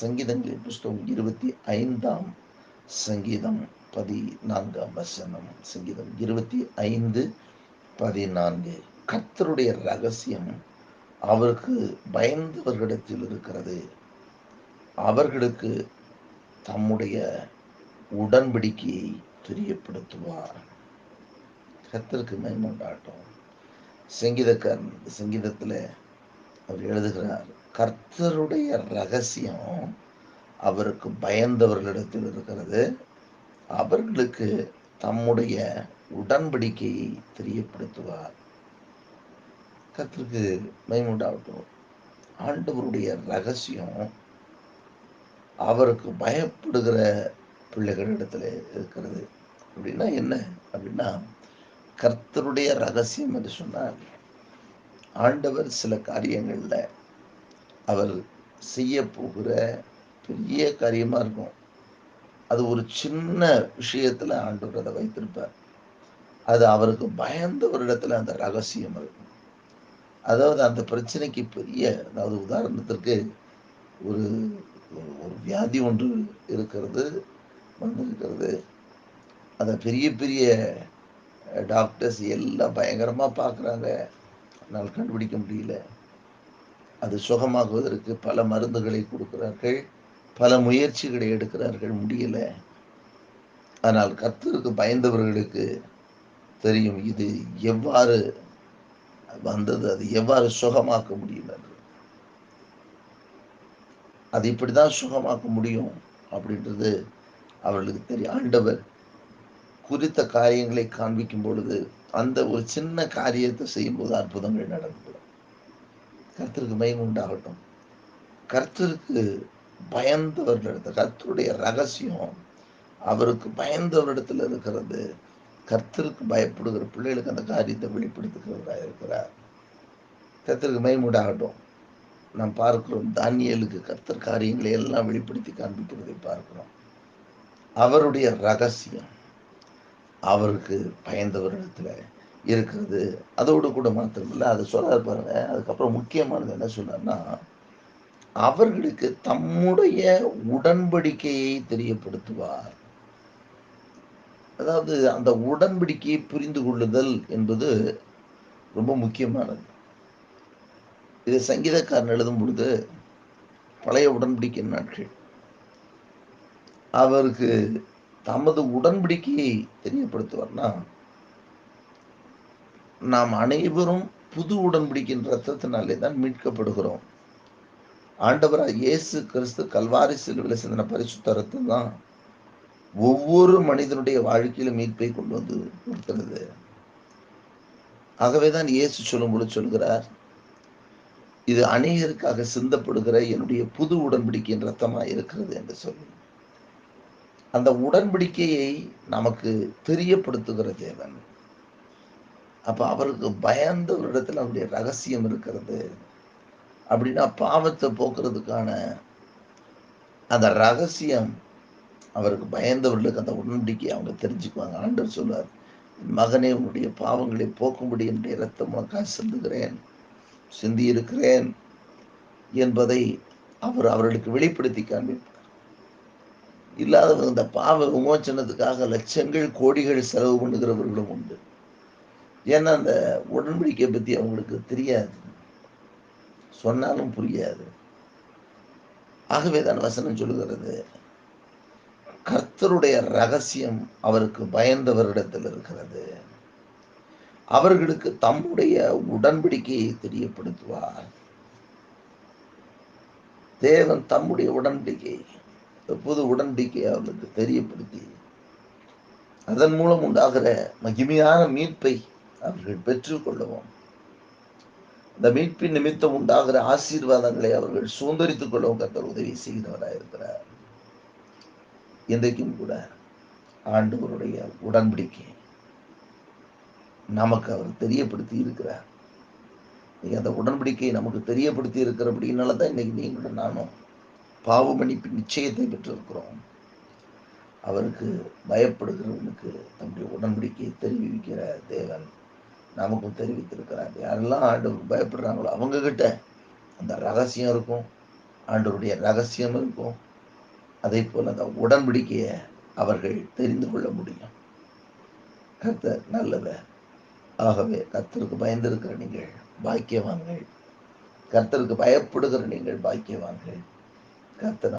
சங்கீதங்களின் புஸ்தகம் இருபத்தி ஐந்தாம் சங்கீதம் பதினான்காம் வசனம். சங்கீதம் இருபத்தி ஐந்து பதினான்கு. கர்த்தருடைய ரகசியம் அவருக்கு பயந்தவர்களிடத்தில் இருக்கிறது. அவர்களுக்கு தம்முடைய உடன்படிக்கையை தெரியப்படுத்துவார். கர்த்தருக்கு மயமுண்டாட்டம் சங்கீதக்காரன் சங்கீதத்தில் அவர் எழுதுகிறார். கர்த்தருடைய ரகசியம் அவருக்கு பயந்தவர்களிடத்தில் இருக்கிறது. அவர்களுக்கு தம்முடைய உடன்படிக்கையை தெரியப்படுத்துவார். கர்த்தருக்கு மயமுண்டாகட்டும் ஆண்டவருடைய ரகசியம் அவருக்கு பயப்படுகிற பிள்ளைகளிடத்தில் இருக்கிறது. அப்படின்னா என்ன? அப்படின்னா கர்த்தருடைய ரகசியம் என்று சொன்னால் ஆண்டவர் சில காரியங்களில் அவர் செய்ய போகிற பெரிய காரியமாக இருக்கும். அது ஒரு சின்ன விஷயத்தில் ஆண்டவர் அதை வைத்திருப்பார். அது அவருக்கு பயந்தவரிடத்துல அந்த ரகசியம் இருக்கும். அதாவது அந்த பிரச்சனைக்கு பெரிய அதாவது உதாரணத்திற்கு ஒரு ஒரு வியாதி ஒன்று இருக்கிறது வந்திருக்கிறது. அதை பெரிய பெரிய டாக்டர்ஸ் எல்லாம் பயங்கரமாக பார்க்குறாங்க என்னால் கண்டுபிடிக்க முடியல. அது சுகமாகுவதற்கு பல மருந்துகளை கொடுக்கிறார்கள். பல முயற்சிகளை எடுக்கிறார்கள். முடியல. ஆனால் கர்த்தருக்கு பயந்தவர்களுக்கு தெரியும் இது எவ்வாறு வந்தது? அது எவ்வாறு சுகமாக்க முடியும் என்று. அது இப்படிதான் சுகமாக்க முடியும் அப்படின்றது அவர்களுக்கு தெரியும். ஆண்டவர் குறித்த காரியங்களை காண்பிக்கும் பொழுது அந்த ஒரு சின்ன காரியத்தை செய்யும்போது அற்புதங்கள் நடந்துவிடும். கர்த்தருக்கு மயம் உண்டாகட்டும். கர்த்தருக்கு பயந்தவர்களிடத்தில் கர்த்தருடைய ரகசியம் அவருக்கு பயந்தவரிடத்தில் இருக்கிறது. கர்த்தருக்கு பயப்படுகிற பிள்ளைகளுக்கு அந்த காரியத்தை வெளிப்படுத்துகிறவராக இருக்கிறார். கர்த்தருக்கு மயம் உண்டாகட்டும். நாம் பார்க்கிறோம் தானியலுக்கு கர்த்தர் காரியங்களை எல்லாம் வெளிப்படுத்தி காண்பிக்கிறதை பார்க்கிறோம். அவருடைய ரகசியம். அவருக்கு பயந்தவரிடத்துல இருக்கிறது. அதோடு கூட மாத்திரமில்லை அதை சொல்ல பாருங்க. அதுக்கப்புறம் முக்கியமானது என்ன சொன்னார்னா அவர்களுக்கு தம்முடைய உடன்படிக்கையை தெரியப்படுத்துவார். அதாவது அந்த உடன்படிக்கையை புரிந்து கொள்ளுதல் என்பது ரொம்ப முக்கியமானது. இது சங்கீதக்காரன் எழுதும் பொழுது பழைய உடன்படிக்கை நாட்கள். அவருக்கு தமது உடன்படிக்கையை தெரியப்படுத்துவார்னா நாம் அனைவரும் புது உடன்படிக்கையின் ரத்தத்தினாலே தான் மீட்கப்படுகிறோம். ஆண்டவராக இயேசு கிறிஸ்து கல்வாரி சிலுவையில் சிந்தன பரிசுத்த ரத்தம் தான் ஒவ்வொரு மனிதனுடைய வாழ்க்கையிலும் மீட்பை கொண்டு வந்து கொடுக்கிறது ஆகவேதான் இயேசு சொல்லும்போது சொல்கிறார் இது அநேகருக்காக சிந்தப்படுகிற என்னுடைய புது உடன்படிக்கையின் ரத்தமாக இருக்கிறது என்று சொல்லி. அந்த உடன்படிக்கையை நமக்கு தெரியப்படுத்துகிற தேவன். அப்போ அவருக்கு பயந்த ஒரு இடத்துல அவருடைய ரகசியம் இருக்கிறது. அப்படின்னா பாவத்தை போக்குறதுக்கான அந்த ரகசியம் அவருக்கு பயந்தவர்களுக்கு அந்த உடன்படிக்கையை அவங்க தெரிஞ்சுக்குவாங்க. ஆண்டவர் சொல்வார் மகனே உன்னுடைய பாவங்களை போக்கும்படி என்னுடைய ரத்தம் உனக்காக சிந்துகிறேன் சிந்தியிருக்கிறேன் என்பதை அவர் அவர்களுக்கு வெளிப்படுத்தி காண்பி இல்லாதவங்க இந்த பாவ விமோச்சனத்துக்காக லட்சங்கள் கோடிகள் செலவு பண்ணுகிறவர்களும் உண்டு. ஏன்னா அந்த உடன்படிக்கை பற்றி அவங்களுக்கு தெரியாது. சொன்னாலும் புரியாது. ஆகவே தான் வசனம் சொல்லுகிறது கர்த்தருடைய ரகசியம் அவருக்கு பயந்தவரிடத்தில் இருக்கிறது. அவர்களுக்கு தம்முடைய உடன்படிக்கையை தெரியப்படுத்துவார். தேவன் தம்முடைய உடன்படிக்கை எப்போது உடன்படிக்கையை அவர்களுக்கு தெரியப்படுத்தி அதன் மூலம் உண்டாகிற மகிமையான மீட்பை அவர்கள் பெற்றுக்கொள்ளவும் இந்த மீட்பின் நிமித்தம் உண்டாகிற ஆசீர்வாதங்களை அவர்கள் சுதந்திரித்துக் கொள்ளவும் கத்தர் உதவி செய்கிறவராக இருக்கிறார். இன்றைக்கும் கூட ஆண்டவருடைய உடன்படிக்கை நமக்கு அவர் தெரியப்படுத்தி இருக்கிறார். நீங்க அந்த உடன்படிக்கையை நமக்கு தெரியப்படுத்தி இருக்கிற அப்படின்னால தான் இன்னைக்கு நீங்களும் நானும் பாவ மன்னிப்பு நிச்சயத்தை பெற்றிருக்கிறோம். அவருக்கு பயப்படுகிறவனுக்கு தம்முடைய உடன்படிக்கையை தெரிவிக்கிற தேவன் நமக்கும் தெரிவித்திருக்கிறார். யாரெல்லாம் ஆண்டவருக்கு பயப்படுறாங்களோ அவங்க கிட்ட அந்த ரகசியம் இருக்கும். ஆண்டவருடைய ரகசியம் இருக்கும். அதே போல் அந்த உடன்படிக்கையை அவர்கள் தெரிந்து கொள்ள முடியும். கர்த்தர் நல்லவர். ஆகவே கர்த்தருக்கு பயந்திருக்கிற நீங்கள் பாக்கியவான்கள். கர்த்தருக்கு பயப்படுகிற நீங்கள் பாக்கியவான்கள். கர்த்தர்